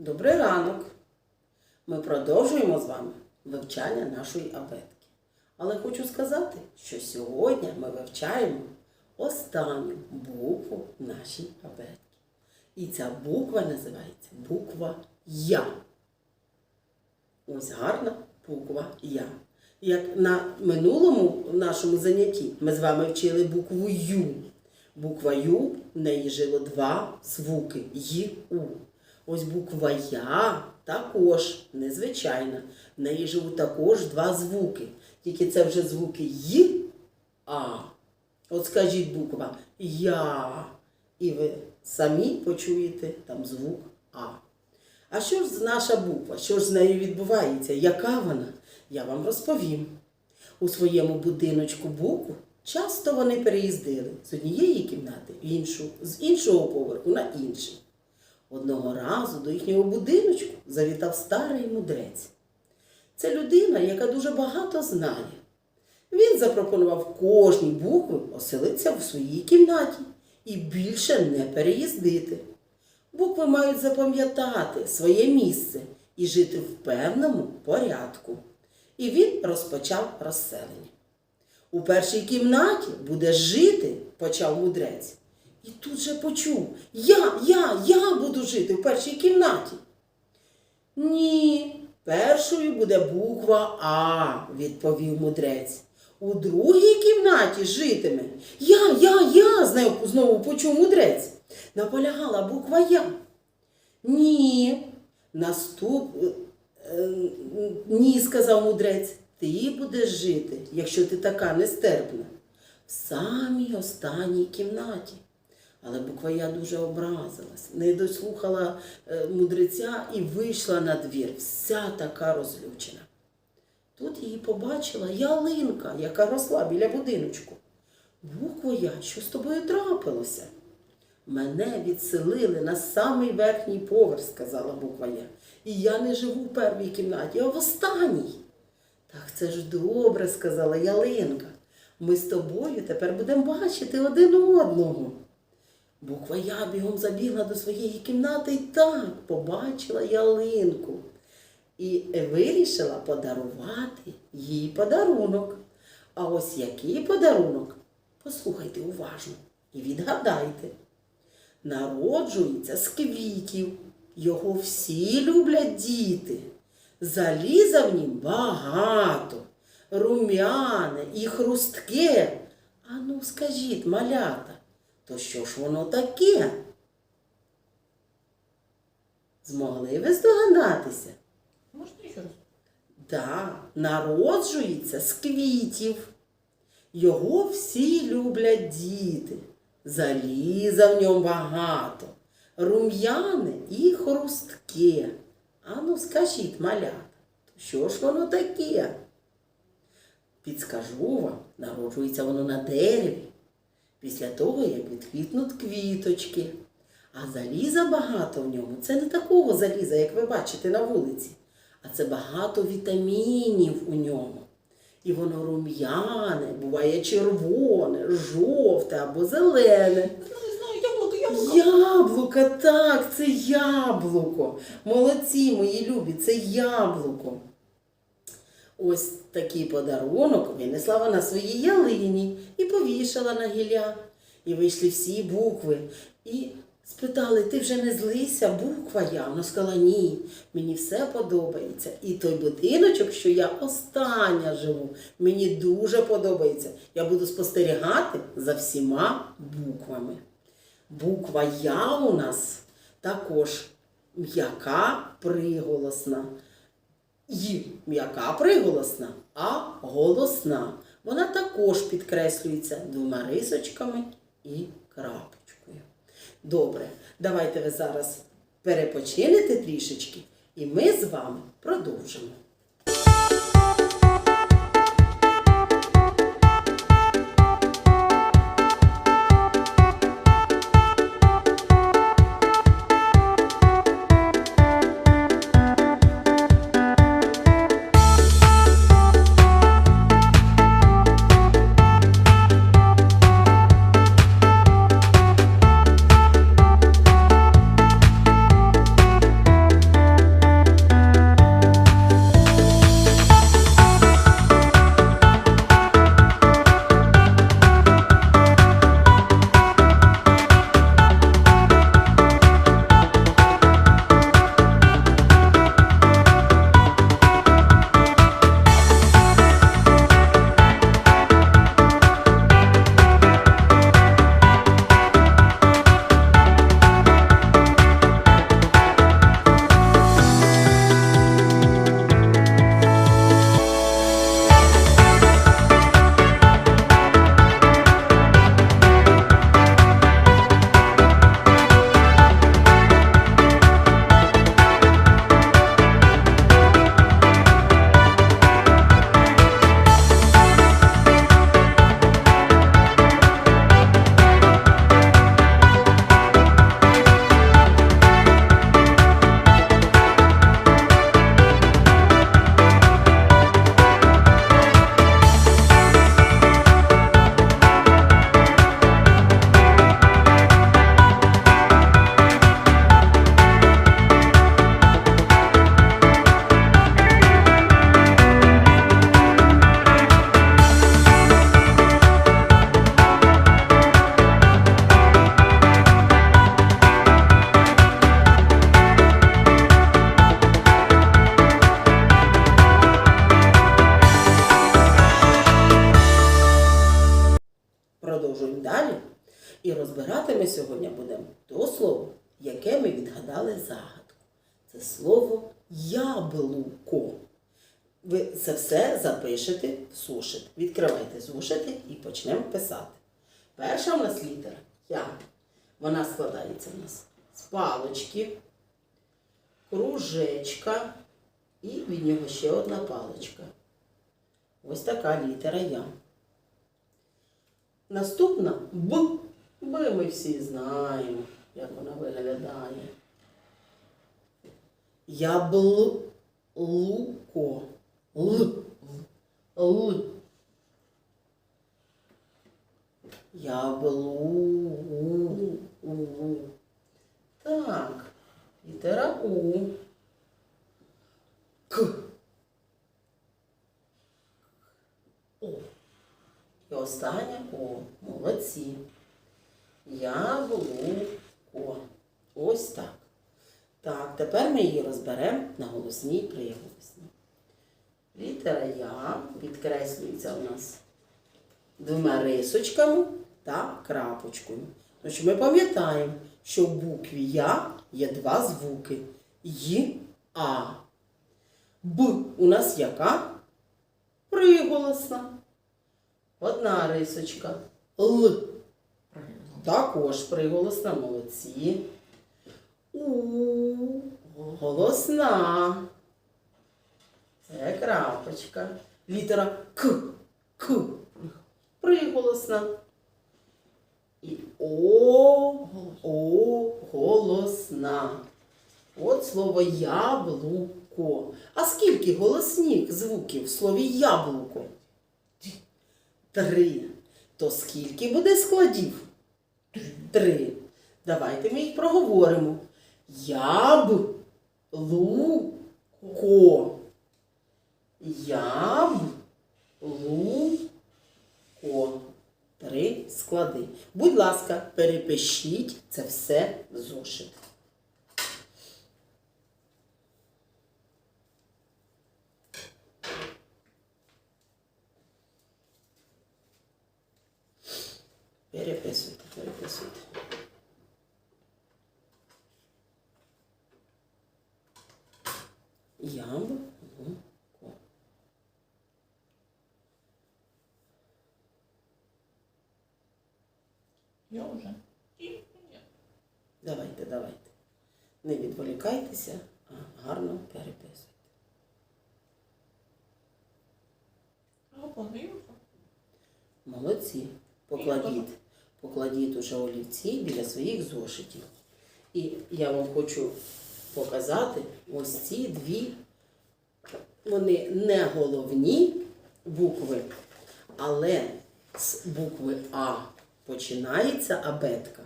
Добрий ранок! Ми продовжуємо з вами вивчання нашої абетки. Але хочу сказати, що сьогодні ми вивчаємо останню букву нашій абетки. І ця буква називається буква Я. Ось гарна буква Я. Як на минулому нашому занятті ми з вами вчили букву Ю. Буква Ю в неї жило два звуки Й У. Ось буква Я також незвичайна. В неї живуть також два звуки. Тільки це вже звуки Й А. От скажіть буква Я. І ви самі почуєте там звук А. А що ж наша буква? Що ж з нею відбувається? Яка вона? Я вам розповім. У своєму будиночку букву часто вони переїздили з однієї кімнати в іншу, з іншого поверху на інший. Одного разу до їхнього будиночку завітав старий мудрець. Це людина, яка дуже багато знає. Він запропонував кожній букві оселитися в своїй кімнаті і більше не переїздити. Букви мають запам'ятати своє місце і жити в певному порядку. І він розпочав розселення. У першій кімнаті буде жити, почав мудрець. І тут же почув: Я, я, я буду жити в першій кімнаті. Ні, першою буде буква А, відповів мудрець. У другій кімнаті житиме. Я, я, я, знову- почув мудрець. Наполягала буква Я. Ні. Наступ... е, Ні, сказав мудрець. Ти будеш жити, якщо ти така нестерпна, в самій останній кімнаті. Але буква Я дуже образилась, не дослухала е, мудреця і вийшла на двір, вся така розлючена. Тут її побачила ялинка, яка росла біля будиночку. Букво Я, що з тобою трапилося? Мене відселили на самий верхній поверх, сказала буква Я. І я не живу в первій кімнаті, а в останній. Так це ж добре, сказала Ялинка. Ми з тобою тепер будемо бачити один одного. Буква Я бігом забігла до своєї кімнати і так побачила ялинку. І вирішила подарувати їй подарунок. А ось який подарунок? Послухайте уважно і відгадайте. Народжується з квітів. Його всі люблять діти. Заліза в нім багато, рум'яне і хрустке. Ану, скажіть, малята, то що ж воно таке? Змогли ви здогадатися? Можете ще раз? Да, народжується з квітів. Його всі люблять діти. Заліза в ньому багато, рум'яне і хрустке. Ану, скажіть, малята, що ж воно таке? Підскажу вам, народжується воно на дереві. Після того, як відквітнуть квіточки. А заліза багато в ньому. Це не такого заліза, як ви бачите на вулиці, а це багато вітамінів у ньому. І воно рум'яне, буває червоне, жовте або зелене. Яблуко. Яблуко, так, це яблуко. Молодці, мої любі, це яблуко. Ось такий подарунок винесла вона своїй ялині і повішала на гілля. І вийшли всі букви. І спитали, ти вже не злися, буква я. Вона сказала, ні, мені все подобається. І той будиночок, що я остання живу, мені дуже подобається. Я буду спостерігати за всіма буквами. Буква Я у нас також м'яка приголосна. Й м'яка приголосна, а голосна. Вона також підкреслюється двома рисочками і крапочкою. Добре, давайте ви зараз перепочинете трішечки, і ми з вами продовжимо. Розбирати ми сьогодні будемо то слово, яке ми відгадали загадку. Це слово яблуко. Ви це все запишете в сушит. Відкривайте зошити і почнемо писати. Перша в нас літера Я. Вона складається в нас з палочки, кружечка і від нього ще одна паличка. Ось така літера Я. Наступна Б. Б ми всі знаємо, як вона виглядає. Яблуко. Л. Л. Яблу. Так. Літера У. К. О. І остання О. Молодці. Яблуко. Ось так. Так, тепер ми її розберемо на голосній і приголосній. Літера Я підкреслюється у нас двома рисочками та крапочкою. Тож ми пам'ятаємо, що в букві Я є два звуки Й, А. Б у нас яка? Приголосна. Одна рисочка. Л. Також приголосна, молодці. У. Голосна. Це крапочка. Літера К. К. Приголосна. І О. О. Голосна. От слово яблуко. А скільки голосних звуків в слові яблуко? Три. То скільки буде складів? Три. Давайте ми їх проговоримо. Яблуко. Яблуко. Три склади. Будь ласка, перепишіть це все в зошит. Переписуйте, переписуйте. Яблуко. Я вже. Давайте, давайте. Не відволікайтеся, а гарно переписуйте. Молодці. Покладіть, покладіть уже олівці біля своїх зошитів. І я вам хочу показати ось ці дві, вони не головні букви, але з букви А починається абетка,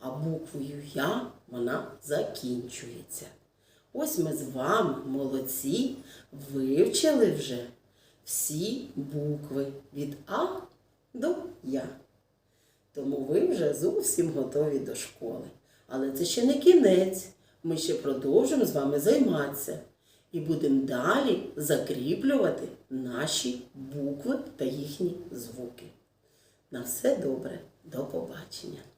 а буквою Я вона закінчується. Ось ми з вами, молодці, вивчили вже всі букви від А до Я. Тому ви вже зовсім готові до школи. Але це ще не кінець. Ми ще продовжимо з вами займатися і будемо далі закріплювати наші букви та їхні звуки. На все добре, до побачення!